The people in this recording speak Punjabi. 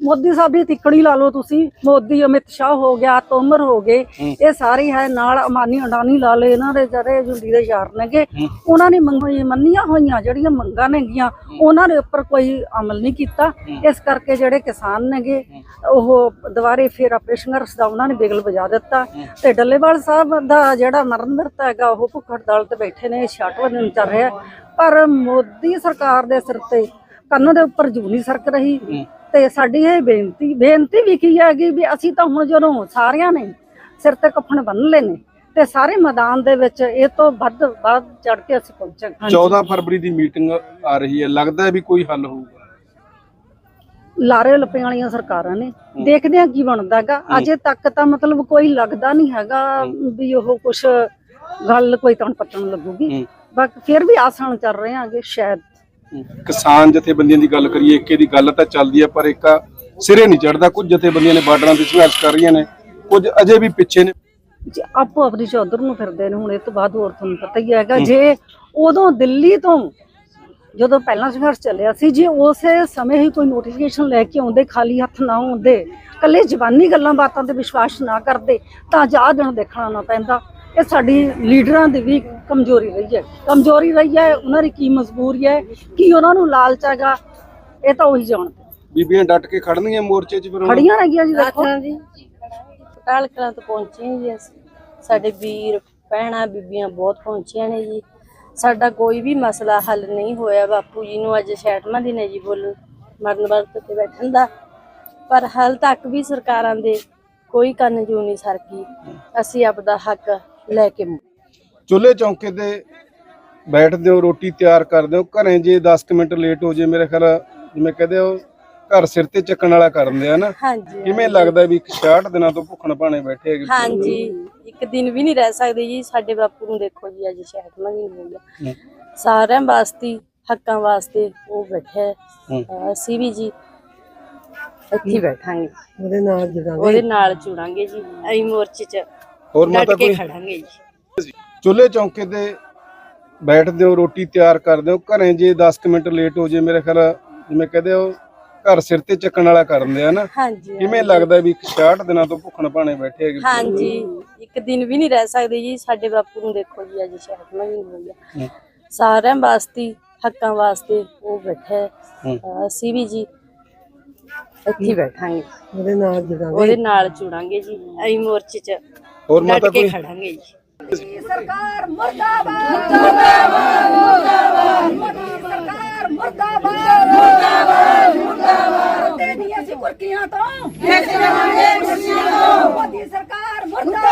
ਮੋਦੀ ਸਾਹਿਬ ਦੀ ਤਿੱਕੜੀ ਲਾ ਲਓ ਤੁਸੀਂ ਮੋਦੀ ਅਮਿਤ ਸ਼ਾਹ ਹੋ ਗਿਆ ਤੋਮਰ ਹੋ ਗਏ ਇਹ ਸਾਰੇ ਹੈ ਨਾਲ ਅਮਾਨੀ ਅਡਾਨੀ ਲਾ ਲਏ ਇਹਨਾਂ ਦੇ ਜਿਹੜੇ ਜੁੰਡੀ ਦੇ ਯਾਰ ਨੇਗੇ। ਉਹਨਾਂ ਨੇ ਮੰਗੀ ਮੰਨੀਆਂ ਹੋਈਆਂ ਜਿਹੜੀਆਂ ਮੰਗਾਂ ਨੇਗੀਆਂ ਉਹਨਾਂ ਦੇ ਉੱਪਰ ਕੋਈ ਅਮਲ ਨਹੀਂ ਕੀਤਾ। ਇਸ ਕਰਕੇ ਜਿਹੜੇ ਕਿਸਾਨ ਨੇਗੇ ਉਹ ਦੁਬਾਰੇ ਫੇਰ ਆਪਣੇ ਸੰਘਰਸ਼ ਦਾ ਉਹਨਾਂ ਨੇ ਬਿਗਲ ਵਜਾ ਦਿੱਤਾ। ਤੇ ਡੱਲੇਵਾਲ ਸਾਹਿਬ ਦਾ ਜਿਹੜਾ ਮਰਨ ਵਰਤ ਹੈਗਾ ਉਹ ਭੁੱਖ ਹੜਤਾਲ ਤੇ ਬੈਠੇ ਨੇ 66 ਦਿਨ ਚੱਲ ਰਿਹਾ। ਪਰ ਮੋਦੀ ਸਰਕਾਰ ਦੇ ਸਿਰ ਤੇ ਕੰਨ ਦੇ ਉੱਪਰ ਜੂ ਨਹੀਂ ਸਰਕ ਰਹੀ। ਤੇ ਸਾਡੀ ਇਹ ਬੇਨਤੀ ਬੇਨਤੀ ਵੀ ਕੀ ਹੈਗੀ ਵੀ ਅਸੀਂ ਤਾਂ ਹੁਣ ਜਦੋਂ ਸਾਰਿਆਂ ਨੇ ਸਿਰ ਤੇ ਕਫਨ ਬੰਨ ਲਏ ਨੇ ਤੇ ਸਾਰੇ ਮੈਦਾਨ ਦੇ ਵਿੱਚ ਇਹ ਤੋਂ ਵੱਧ ਵੱਧ ਚੜ ਕੇ ਅਸੀਂ ਪਹੁੰਚਾਂਗੇ। 14 ਫਰਵਰੀ ਦੀ ਮੀਟਿੰਗ ਆ ਰਹੀ ਹੈ ਲੱਗਦਾ ਹੈ ਵੀ ਕੋਈ ਹੱਲ ਹੋਊਗਾ। ਲਾਰੇ ਲੱਪੇ ਵਾਲੀਆਂ ਸਰਕਾਰਾਂ ਨੇ ਦੇਖਦੇ ਆ ਕੀ ਬਣਦਾਗਾ ਅਜੇ ਤੱਕ ਤਾਂ ਮਤਲਬ ਕੋਈ ਲੱਗਦਾ ਨਹੀਂ ਹੈਗਾ ਵੀ ਉਹ ਕੁਛ ਗੱਲ ਕੋਈ ਤਣ ਪੱਟਣ ਲੱਗੂਗੀ। ਬਾਕੀ ਫਿਰ ਵੀ ਆਸਾਨ ਚੱਲ ਰਹੇ ਆਂਗੇ ਸ਼ਾਇਦ ਕਿਸਾਨ ਜਥੇਬੰਦੀਆਂ ਦੀ ਗੱਲ ਕਰੀਏ ਏਕੇ ਦੀ ਗੱਲ ਤਾਂ ਚੱਲਦੀ ਹੈ ਪਰ ਏਕਾ ਸਿਰੇ ਨਹੀਂ ਚੜਦਾ। ਕੁਝ ਜਥੇਬੰਦੀਆਂ ਨੇ ਬਾਰਡਰਾਂ ਤੇ ਸੰਘਰਸ਼ ਕਰ ਰਹੀਆਂ ਨੇ, ਕੁਝ ਅਜੇ ਵੀ ਪਿੱਛੇ ਨੇ। ਜੇ ਆਪੋ ਆਪਣੀ ਚੌਧਰ ਨੂੰ ਫਿਰਦੇ ਨੇ, ਹੁਣ ਇਹ ਤੋਂ ਬਾਅਦ ਹੋਰ ਤੁਹਾਨੂੰ ਪਤਾ ਹੀ ਹੈਗਾ, ਜੇ ਉਦੋਂ ਦਿੱਲੀ ਤੋਂ ਜਦੋਂ ਪਹਿਲਾਂ ਸੰਘਰਸ਼ ਚੱਲਿਆ ਸੀ, ਜੇ ਉਸੇ ਸਮੇਂ ਹੀ ਕੋਈ ਨੋਟੀਫਿਕੇਸ਼ਨ ਲੈ ਕੇ ਆਉਂਦੇ, ਖਾਲੀ ਹੱਥ ਨਾ ਆਉਂਦੇ ਕੱਲੇ ਜ਼ਬਾਨੀ ਗੱਲਾਂ ਬਾਤਾਂ ਤੇ ਵਿਸ਼ਵਾਸ ਨਾ ਕਰਦੇ, ਤਾਂ ਅੱਜ ਦਿਨ ਦੇਖਣਾ ਨਾ ਪੈਂਦਾ। ਇਹ ਸਾਡੀ ਲੀਡਰਾਂ ਦੀ ਵੀ ਕਮਜ਼ੋਰੀ ਰਹੀ ਹੈ। ਕਮਜ਼ੋਰੀ ਰਹੀ ਹੈ ਉਹਨਾਂ ਦੀ ਕੀ ਮਜਬੂਰੀ ਹੈ ਕੀ ਉਹਨਾਂ ਨੂੰ ਲਾਲਚ ਹੈਗਾ ਇਹ ਤਾਂ ਉਹੀ ਜਾਣਦੇ ਬੀਬੀਆਂ ਡਟ ਕੇ ਖੜਨਗੀਆਂ ਮੋਰਚੇ 'ਚ ਫਿਰ? ਖੜੀਆਂ ਰਹਿ ਜੀ ਦੇਖੋ। ਆਖਾਂ ਜੀ ਪਟਾਲ ਕਲਾਂ ਤੋਂ ਪਹੁੰਚੇ ਹਾਂ ਜੀ ਅਸੀਂ। ਸਾਡੇ ਵੀਰ ਭੈਣਾਂ ਬੀਬੀਆਂ ਬਹੁਤ ਪਹੁੰਚੀਆਂ ਨੇ ਜੀ। ਸਾਡਾ ਕੋਈ ਵੀ ਮਸਲਾ ਹੱਲ ਨਹੀਂ ਹੋਇਆ ਬਾਪੂ ਜੀ ਨੂੰ ਅੱਜ 66ਵਾਂ ਦਿਨ ਹੈ ਜੀ ਬੋਲ ਮਰਨ ਵਰਤ ਤੇ ਬੈਠਣ ਦਾ। ਪਰ ਹਾਲ ਤੱਕ ਵੀ ਸਰਕਾਰਾਂ ਦੇ ਕੋਈ ਕੰਨ ਜੂ ਨਹੀਂ ਸਰਕੀ। ਅਸੀਂ ਆਪਦਾ ਹੱਕ ਲੈ ਕੇ ਮੁ- ਚੁੱਲ੍ਹੇ ਚੌਂਕੇ ਤੇ ਬੈਠਦੇ ਹੋ ਰੋਟੀ ਤਿਆਰ ਕਰਦੇ ਹੋ ਘਰੇ ਜੇ 10 ਕੁ ਮਿੰਟ ਲੇਟ ਹੋ ਜੇ ਮੇਰੇ ਖਿਆਲ ਜਿਵੇਂ ਕਹਦੇ ਹੋ ਘਰ ਸਿਰ ਤੇ ਚੱਕਣ ਵਾਲਾ ਕਰ ਦਿੰਦੇ ਆ ਨਾ। ਹਾਂਜੀ ਕਿਵੇਂ ਲੱਗਦਾ ਵੀ 66 ਦਿਨਾਂ ਤੋਂ ਭੁੱਖਣ ਭਾਣੇ ਬੈਠੇ ਹੈਗੇ ਹਾਂਜੀ ਇੱਕ ਦਿਨ ਵੀ ਨਹੀਂ ਰਹਿ ਸਕਦੇ ਜੀ। ਸਾਡੇ ਬਾਪੂ ਨੂੰ ਦੇਖੋ ਜੀ ਅੱਜ 66ਵਾਂ ਦਿਨ ਹੋ ਗਿਆ। ਸਾਰਿਆਂ ਵਾਸਤੇ ਹੱਕਾਂ ਵਾਸਤੇ ਉਹ ਬੈਠਾ ਅਸੀਂ ਵੀ ਜੀ ਇੱਥੇ ਬੈਠਾਂਗੇ। ਉਹਦੇ ਨਾਲ ਜੁੜਾਂਗੇ। ਉਹਦੇ ਨਾਲ ਜੁੜਾਂਗੇ ਜੀ। ਅਸੀਂ ਮੋਰਚੇ 'ਚ ਹੋਰ ਮਾਤਾ ਕੋਈ? ਖੜਾਂਗੇ ਜੀ। ਚੁੱਲ੍ਹੇ ਚੌਂਕੇ ਤੇ ਬੈਠਦੇ ਹੋ ਰੋਟੀ ਤਿਆਰ ਕਰਦੇ ਹੋ ਘਰੇ ਜੇ 10 ਕੁ ਮਿੰਟ ਲੇਟ ਹੋ ਜੇ ਮੇਰੇ ਖਿਆਲ ਜਿਵੇਂ ਕਹਦੇ ਹੋ ਘਰ ਸਿਰ ਤੇ ਚੱਕਣ ਵਾਲਾ ਕਰ ਦਿੰਦੇ ਆ ਨਾ। ਹਾਂਜੀ ਕਿਵੇਂ ਲੱਗਦਾ ਵੀ 66 ਦਿਨਾਂ ਤੋਂ ਭੁੱਖਣ ਭਾਣੇ ਬੈਠੇ ਹੈਗੇ? ਹਾਂਜੀ ਇੱਕ ਦਿਨ ਵੀ ਨਹੀਂ ਰਹਿ ਸਕਦੇ ਜੀ ਸਾਡੇ ਬਾਪੂ ਨੂੰ ਦੇਖੋ ਜੀ ਅੱਜ 66ਵਾਂ ਦਿਨ ਹੋ ਗਿਆ। ਹੂੰ। ਸਾਰਿਆਂ ਵਾਸਤੇ ਹੱਕਾਂ ਵਾਸਤੇ ਉਹ ਬੈਠਾ ਅਸੀਂ ਵੀ ਜੀ ਇੱਥੇ ਬੈਠਾਂਗੇ। ਉਹਦੇ ਨਾਲ ਜੁੜਾਂਗੇ। ਉਹਦੇ ਨਾਲ ਜੁੜਾਂਗੇ ਜੀ ਅਸੀਂ ਮੋਰਚੇ 'ਚ ਹੋਰ ਮਾਤਾ ਕੋਈ? ਖੜਾਂਗੇ ਜੀ। ਸਰਕਾਰ ਮਰਦਾਬਾਦ। ਮਰਦਾਬਾਦ ਮਰਦਾਬਾਦ। ਮੋਦੀ ਸਰਕਾਰ ਮਰਦਾਬਾਦ। ਮਰਦਾਬਾਦ ਮਰਦਾਬਾਦ। ਤੇ ਅਸੀਂ ਕੁਰਕੀਆਂ ਤੋਂ। ਜਿੱਤ ਜਾਵਾਂਗੇ ਕੁਰਸੀਆਂ ਮੋਦੀ ਸਰਕਾਰ ਮਰਦਾਬਾਦ।